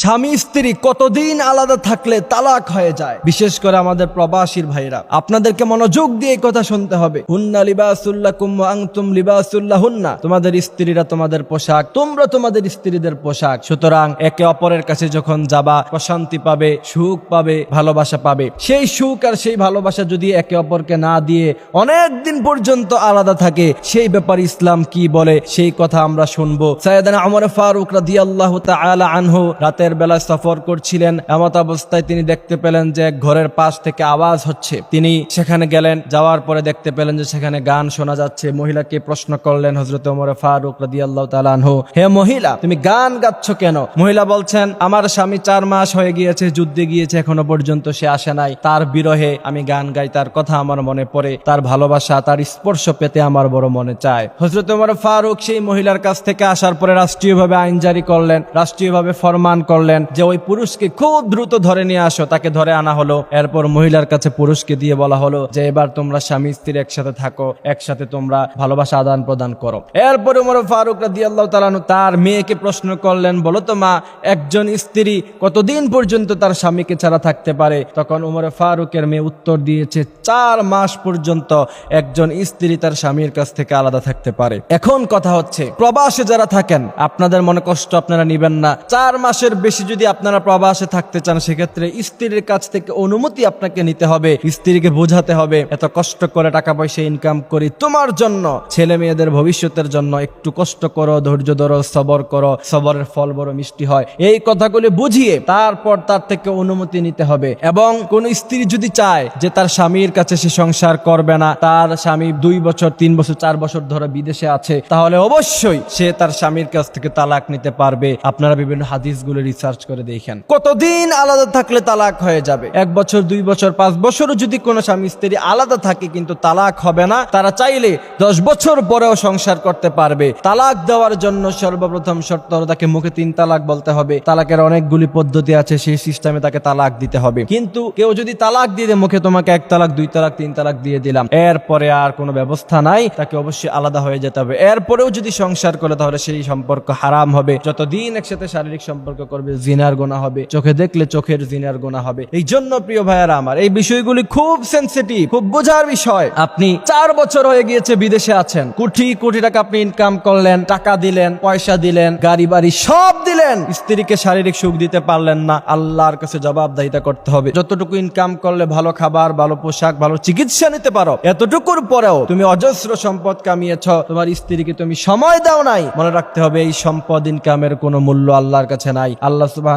স্বামী, স্ত্রী কতদিন আলাদা থাকলে তালাক হয়ে যায়? বিশেষ করে আমাদের প্রবাসীর ভাইরা আপনাদেরকে মনোযোগ দিয়ে কথা শুনতে হবে। হুন্না লিবাসুল্লাহ কুম্ম আংতুম লিবাসুল্লাহ হুন্না তোমাদের স্ত্রীরা তোমাদের পোশাক, তোমরা তোমাদের স্ত্রীদের পোশাক। সুতরাং একে অপরের কাছে যখন যাবা, প্রশান্তি পাবে, সুখ পাবে, ভালোবাসা পাবে। সেই সুখ আর সেই ভালোবাসা যদি একে অপরকে না দিয়ে অনেক দিন পর্যন্ত আলাদা থাকে, সেই ব্যাপারে ইসলাম কি বলে, সেই কথা আমরা শুনব। সাইয়েদানা আমর ফারুক রাদিয়াল্লাহু তাআলা আনহু রাতের বেলা সফর করছিলেন। এমত অবস্থায় তিনি দেখতে পেলেন যে ঘরের পাশ থেকে আওয়াজ হচ্ছে। তিনি সেখানে গেলেন, যাওয়ার পরে দেখতে পেলেন যে সেখানে গান শোনা যাচ্ছে। মহিলাকে প্রশ্ন করলেন হজরত ওমর ফারুক রাদিয়াল্লাহু তাআলা আনহু, হে মহিলা, তুমি গান গাচ্ছ কেন? মহিলা বলছেন, আমার স্বামী চার মাস হয়ে গিয়েছে, যুদ্ধে গিয়েছে, এখনও পর্যন্ত সে আসে নাই। তার বিরহে আমি গান গাই, তার কথা আমার মনে পড়ে, তার ভালোবাসা, তার স্পর্শ পেতে আমার বড় মনে চায়। হজরত ওমর ফারুক সেই মহিলার কাছ থেকে আসার পরে রাষ্ট্রীয়ভাবে আইন জারি করলেন। রাষ্ট্রীয়ভাবে ফরমান করলেন যে ওই পুরুষকে খুব দ্রুত ধরে নিয়ে আসো, তাকে ধরে আনা হলো। এরপর মহিলার কাছে পুরুষকে দিয়ে বলা হলো যে, এবার তোমরা স্বামী স্ত্রী একসাথে থাকো, একসাথে তোমরা ভালোবাসা আদান প্রদান করো। এরপর উমর ফারুক রাদি আল্লাহ তালানু তার মেয়েকে প্রশ্ন করলেন, বলো তো মা, একজন স্ত্রী কতদিন পর্যন্ত তার স্বামীকে ছাড়া থাকতে পারে? তখন উমর ফারুকের মেয়ে উত্তর দিয়েছে, চার মাস পর্যন্ত একজন স্ত্রী তার স্বামীর কাছ থেকে আলাদা থাকতে পারে। এখন কথা হচ্ছে, প্রবাসে যারা থাকেন, আপনাদের মনে কষ্ট আপনারা নিবেন না। চার মাসের বেশি যদি আপনারা প্রবাসে থাকতে চান, সেক্ষেত্রে স্ত্রীর কাছ থেকে অনুমতি আপনাকে নিতে হবে। স্ত্রীকে বোঝাতে হবে, এত কষ্ট করে টাকা পয়সা ইনকাম করি তোমার জন্য। ছেলে মেয়েদের ভবিষ্যতের জন্য একটু কষ্ট করো, ধৈর্য ধরো, সবর করো, সবরের ফল বড় মিষ্টি হয়। এই কথাগুলি বুঝিয়ে তারপর তার থেকে অনুমতি নিতে হবে। এবং কোন স্ত্রী যদি চায় যে তার স্বামীর কাছে সে সংসার করবে না, তার স্বামী দুই বছর, তিন বছর, চার বছর ধরে বিদেশে আছে, তাহলে অবশ্যই সে তার স্বামীর কাছ থেকে তালাক নিতে পারবে। আপনারা বিভিন্ন হাদিসগুলো রিসার্চ করে দেখেন। কতদিন আলাদা থাকলে তালাক হয়ে যাবে? এক বছর দুই বছর পাঁচ বছরও যদি কোনো স্বামী স্ত্রী আলাদা থাকে কিন্তু তালাক হবে না তারা চাইলে দশ বছর পরেও সংসার করতে পারবে। তালাক দেওয়ার জন্য সর্বপ্রথম শর্ত হলো তাকে মুখে তিন তালাক বলতে হবে। তালাকের অনেকগুলি পদ্ধতি আছে সেই সিস্টেমে তাকে তালাক দিতে হবে। কিন্তু কেউ যদি তালাক দিয়ে দেয়, মুখে তোমাকে এক তালাক দুই তালাক তিন তালাক দিয়ে দিলাম। এরপরে আর কোনো ব্যবস্থা নাই তাকে অবশ্যই আলাদা হয়ে যেতে হবে। এরপরেও যদি সংসার করে তাহলে সেই সম্পর্ক হারাম হবে। যতদিন একসাথে শারীরিক সম্পর্ক করবে, জিনার গোনা হবে। চোখে দেখলে চোখের জিনার গোনা হবে। এই জন্য, প্রিয় ভাইয়ারা আমার, এই বিষয়গুলি খুব সেন্সিটিভ খুব বোঝার বিষয়। আপনি চার বছর হয়ে গিয়েছে বিদেশে আছেন। কোটি কোটি টাকা আপনি ইনকাম করলেন, টাকা দিলেন, পয়সা দিলেন, গাড়ি বাড়ি সব দিলেন। স্ত্রীকে শারীরিক সুখ দিতে পারলেন না, আল্লাহর কাছে জবাবদাহিতা করতে হবে। যতটুকু ইনকাম করলে ভালো খাবার, ভালো পোশাক, ভালো চিকিৎসা নিতে পারো, এতটুকুর পরেও তুমি অজস্র সম্পদ কামিয়েছ, তোমার স্ত্রীকে তুমি সময় দাও নাই। মনে রাখতে হবে, এই সম্পদ ইনকামের কোনো মূল্য আল্লাহর কাছে নাই। আল্লাহ সুবাহ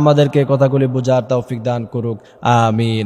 আমাদেরকে কথাগুলি বোঝার তৌফিক দান করুক। আমিন।